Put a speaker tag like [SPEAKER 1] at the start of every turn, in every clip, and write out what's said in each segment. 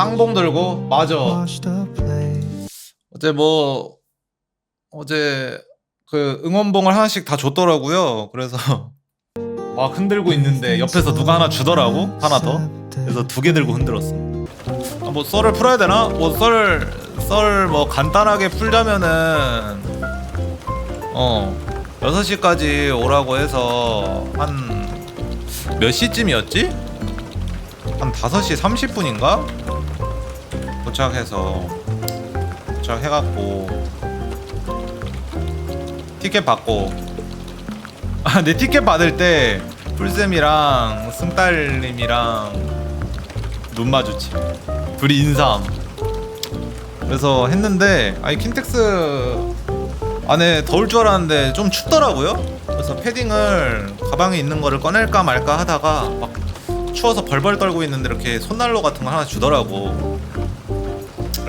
[SPEAKER 1] 쌍봉 들고 맞아. 어제 뭐 어제 그 응원봉을 하나씩 다 줬더라고요 그래서 막 흔들고 있는데 옆에서 누가 하나 주더라고 하나 더 그래서 두 개 들고 흔들었어 아, 뭐 썰을 풀어야 되나? 뭐썰썰 뭐 간단하게 풀자면은 어 6시까지 오라고 해서 한 몇 시쯤이었지? 한 5시 30분인가? 도착해서 도착해갖고 티켓 받고. 아 내 티켓 받을 때 풀쌤이랑 승달님이랑 눈 마주치. 둘이 인삼 그래서 했는데 아니 킨텍스 안에 더울 줄 알았는데 좀 춥더라고요. 그래서 패딩을 가방에 있는 거를 꺼낼까 말까 하다가 막 추워서 벌벌 떨고 있는데 이렇게 손난로 같은 거 하나 주더라고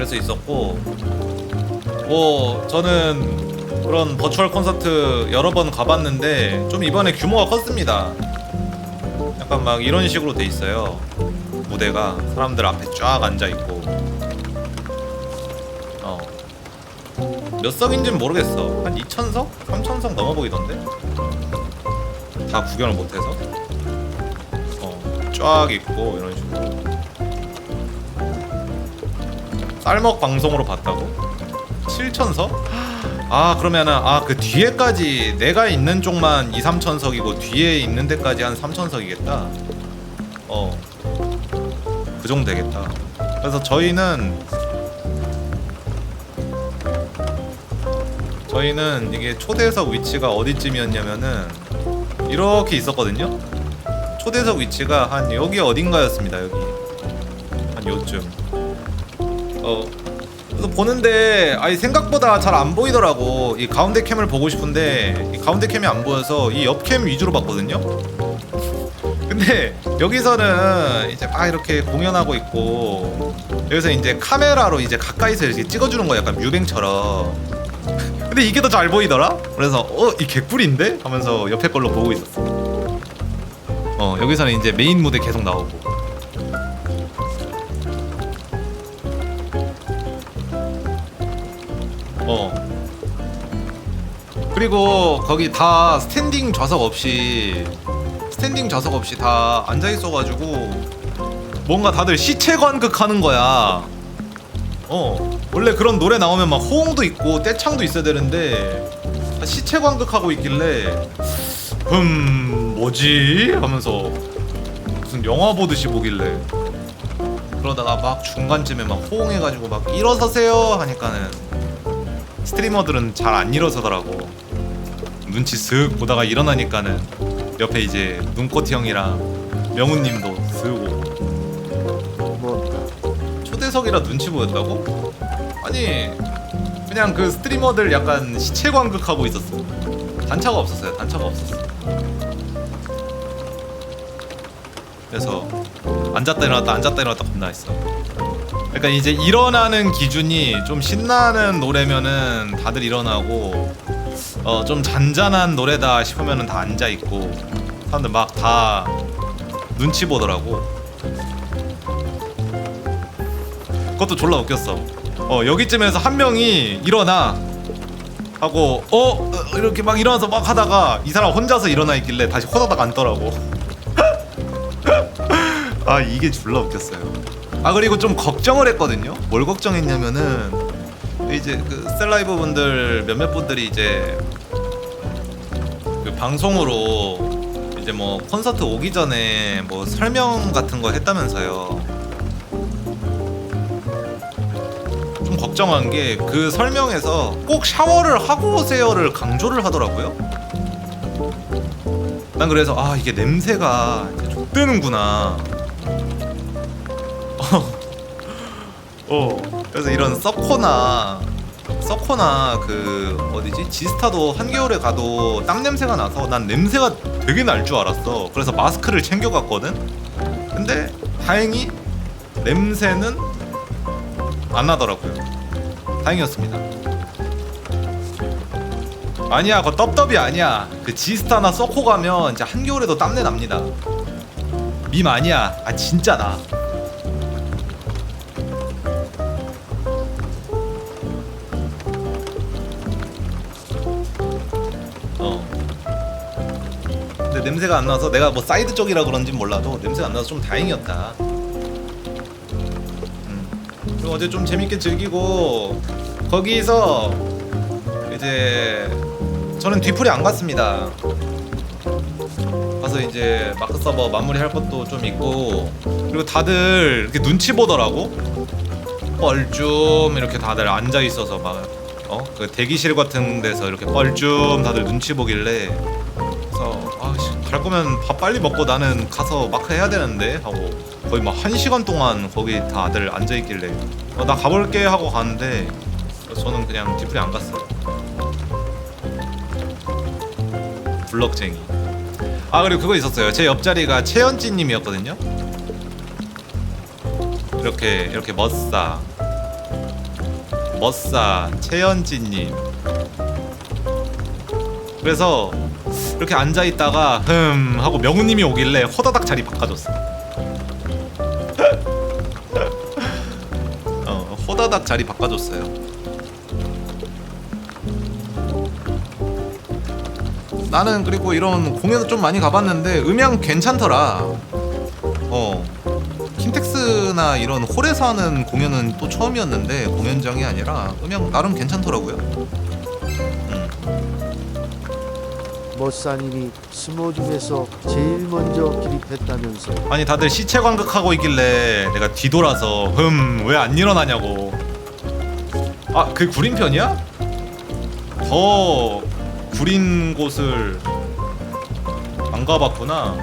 [SPEAKER 1] 그래서 있었고 뭐 저는 그런 버추얼 콘서트 여러 번 가봤는데 좀 이번에 규모가 컸습니다. 약간 막 이런 식으로 돼 있어요. 무대가 사람들 앞에 쫙 앉아 있고. 어. 몇 석인지는 모르겠어. 한 2천석? 3천석 넘어 보이던데? 다 구경을 못해서? 어, 쫙 있고 이런 식으로 쌀먹 방송으로 봤다고? 7천석? 아 그러면은 아 그 뒤에까지 내가 있는 쪽만 2, 3천석이고 뒤에 있는 데까지 한 3천석이겠다? 어그 정도 되겠다. 그래서 저희는 저희는 이게 초대석 위치가 어디쯤이었냐면은 이렇게 있었거든요? 초대석 위치가 한 여기 어딘가였습니다 여기. 한 요쯤 어. 그래서 보는데 아니 생각보다 잘 안 보이더라고. 이 가운데 캠을 보고 싶은데 이 가운데 캠이 안 보여서 이 옆 캠 위주로 봤거든요. 근데 여기서는 이제 막 이렇게 공연하고 있고 여기서 이제 카메라로 이제 가까이서 이렇게 찍어주는 거야 약간 뮤뱅처럼. 근데 이게 더 잘 보이더라? 그래서 어 이 개꿀인데? 하면서 옆에 걸로 보고 있었어. 어 여기서는 이제 메인 무대 계속 나오고 어. 그리고 거기 다 스탠딩 좌석 없이 스탠딩 좌석 없이 다 앉아 있어가지고 뭔가 다들 시체 관극하는 거야. 어. 원래 그런 노래 나오면 막 호응도 있고 떼창도 있어야 되는데 다 시체 관극하고 있길래 음 뭐지 하면서 무슨 영화 보듯이 보길래 그러다가 막 중간쯤에 막 호응해가지고 막 일어서세요 하니까는 스트리머들은 잘 안 일어서더라고. 눈치 쓱 보다가 일어나니까는 옆에 이제 눈꽃 형이랑 명훈님도 쓱 오고.
[SPEAKER 2] 뭐
[SPEAKER 1] 초대석이라 눈치 보였다고? 아니 그냥 그 스트리머들 약간 시체 관극하고 있었어 단차가 없었어요. 단차가 없었어 그래서 앉았다 일어났다 앉았다 일어났다 겁나 했어 그러니까 이제 일어나는 기준이 좀 신나는 노래면은 다들 일어나고 어 좀 잔잔한 노래다 싶으면은 다 앉아 있고 사람들 막 다 눈치 보더라고. 그것도 졸라 웃겼어. 어 여기쯤에서 한 명이 일어나 하고 어 어, 이렇게 막 일어나서 막 하다가 이 사람 혼자서 일어나 있길래 다시 호다닥 앉더라고. 아 이게 졸라 웃겼어요. 아 그리고 좀 걱정을 했거든요. 뭘 걱정했냐면은 이제 그 셀라이브 분들 몇몇 분들이 이제 그 방송으로 이제 뭐 콘서트 오기 전에 뭐 설명 같은 거 했다면서요. 좀 걱정한 게 그 설명에서 꼭 샤워를 하고 오세요를 강조를 하더라고요. 난 그래서 아 이게 냄새가 이제 족되는구나. 어 그래서 이런 서코나 서코나 그 어디지? 지스타도 한겨울에 가도 땅 냄새가 나서 난 냄새가 되게 날 줄 알았어. 그래서 마스크를 챙겨갔거든. 근데 다행히 냄새는 안 나더라고요. 다행이었습니다. 아니야 그거 떡떡이 아니야. 그 지스타나 서코 가면 이제 한겨울에도 땀내 납니다. 밈 아니야. 아 진짜 나 근데 냄새가 안 나서 내가 뭐 사이드 쪽이라 그런진 몰라도 냄새가 안 나서 좀 다행이었다. 음. 그리고 어제 좀 재밌게 즐기고 거기서 이제 저는 뒤풀이 안 갔습니다. 가서 이제 마크 서버 마무리할 것도 좀 있고 그리고 다들 이렇게 눈치 보더라고. 뻘쭘 이렇게 다들 앉아 있어서 막 어? 그 대기실 같은 데서 이렇게 뻘쭘 다들 눈치 보길래 그래서 아씨 갈 거면 밥 빨리 먹고 나는 가서 마크 해야 되는데 하고 거의 막 한 시간 동안 거기 다들 앉아 있길래 어, 나 가볼게 하고 갔는데 저는 그냥 뒤풀이 안 갔어요. 블럭쟁이. 아 그리고 그거 있었어요. 제 옆자리가 최연진님이었거든요. 이렇게 이렇게 멋싸 멋싸 최연진님. 그래서 이렇게 앉아 있다가 흠 하고 명우님이 오길래 호다닥 자리 바꿔줬어. 어 호다닥 자리 바꿔줬어요. 나는 그리고 이런 공연을 좀 많이 가봤는데 음향 괜찮더라. 어. 킨텍스나 이런 홀에서 하는 공연은 또 처음이었는데 공연장이 아니라 음향 나름 괜찮더라고요.
[SPEAKER 3] 머싸님이 스모 중에서 제일 먼저 기립했다면서
[SPEAKER 1] 아니 다들 시체 관극하고 있길래 내가 뒤돌아서 흠 왜 안 일어나냐고. 아그 구린 편이야? 더 구린 곳을 안 가봤구나.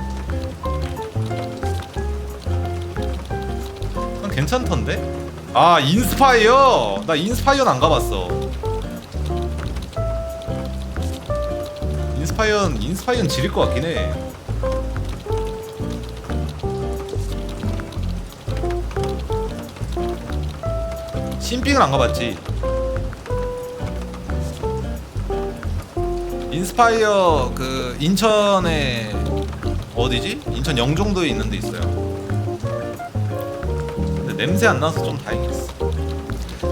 [SPEAKER 1] 난 괜찮던데? 아 인스파이어 나 인스파이어는 안 가봤어. 인스파이언 인스파이언 지릴 것 같긴 해. 신빙을 안 가봤지. 인스파이어 그 인천에 어디지? 인천 영종도에 있는 데 있어요. 근데 냄새 안 나서 좀 다행이었어.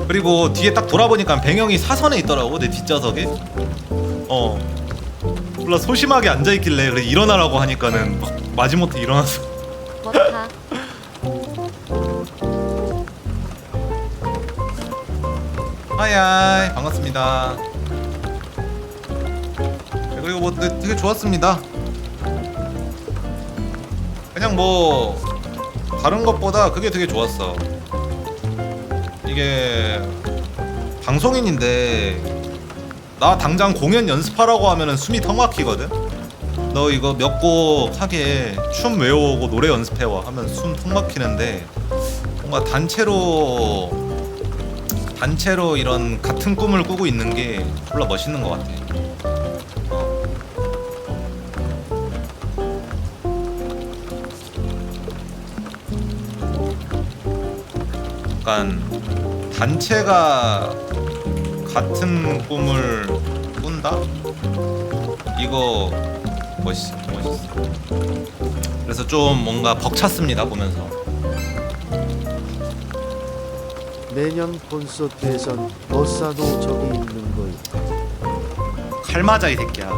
[SPEAKER 1] 그리고 뒤에 딱 돌아보니까 배경이 사선에 있더라고 내 뒷좌석에. 어. 몰라 소심하게 앉아 있길래 그래 일어나라고 하니까는 막 마지못해 일어나서
[SPEAKER 4] 버타
[SPEAKER 1] 하이하이 반갑습니다. 네, 그리고 뭐 되게, 되게 좋았습니다. 그냥 뭐 다른 것보다 그게 되게 좋았어. 이게 방송인인데 나 당장 공연 연습하라고 하면은 숨이 턱 막히거든. 너 이거 몇 곡 하게 춤 외우고 노래 연습해 와 하면 숨 턱 막히는데 뭔가 단체로 단체로 이런 같은 꿈을 꾸고 있는 게 졸라 멋있는 것 같아. 어. 약간 단체가 같은 꿈을 꾼다? 이거 멋있어, 멋있어. 그래서 좀 뭔가 벅찼습니다 보면서.
[SPEAKER 3] 내년 콘서트에선 머싸도 저기 있는
[SPEAKER 1] 걸칼 맞아 이 새끼야.